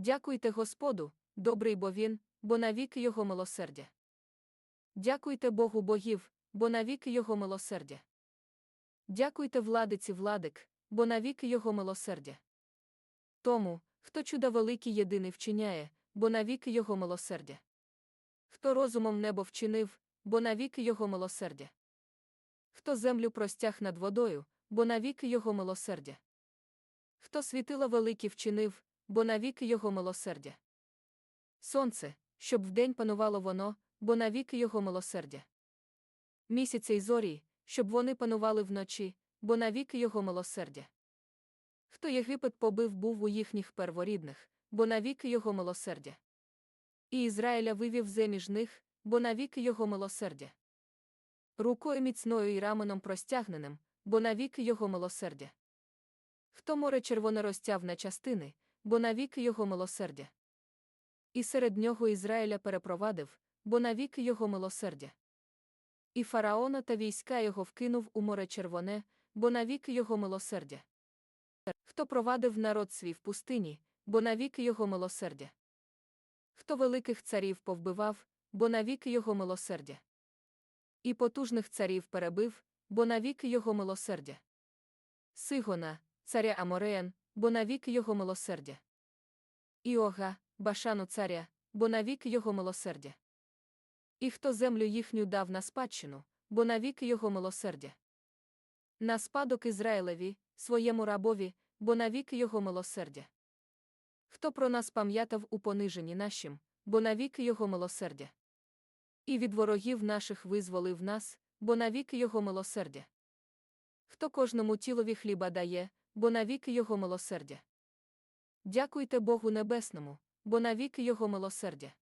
Дякуйте Господу, добрий бо він, бо навіки його милосердя. Дякуйте Богу богів, бо навіки його милосердя. Дякуйте владиці владик, бо навіки його милосердя. Тому, хто чуда великі єдиний вчиняє, бо навіки його милосердя. Хто розумом небо вчинив, бо навіки його милосердя. Хто землю простяг над водою, бо навіки його милосердя. Хто світила великі вчинив, бо навіки його милосердя. Сонце, щоб вдень панувало воно, бо навіки його милосердя. Місяця й зорі, щоб вони панували вночі, бо навіки його милосердя. Хто Єгипет побив був у їхніх перворідних, бо навіки його милосердя. І Ізраїля вивів земіж них, бо навіки його милосердя. Рукою міцною і раменом простягненим, бо навіки його милосердя. Хто море червоне розтяв на частини, бо навіки його милосердя. І серед нього Ізраїля перепровадив, бо навіки його милосердя. І фараона та війська його вкинув у море червоне, бо навіки його милосердя. Хто провадив народ свій в пустині, бо навіки його милосердя. Хто великих царів повбивав, бо навіки його милосердя. І потужних царів перебив, бо навіки його милосердя. Сигона, царя Амореян, бо навіки його милосердя. Іога, башану царя, бо навіки його милосердя. І хто землю їхню дав на спадщину, бо навіки його милосердя. На спадок Ізраїлеві, своєму рабові, бо навіки його милосердя. Хто про нас пам'ятав у пониженні нашим, бо навіки його милосердя. І від ворогів наших визволив нас, бо навіки його милосердя. Хто кожному тілові хліба дає, бо навіки його милосердя. Дякуйте Богу Небесному, бо навіки його милосердя.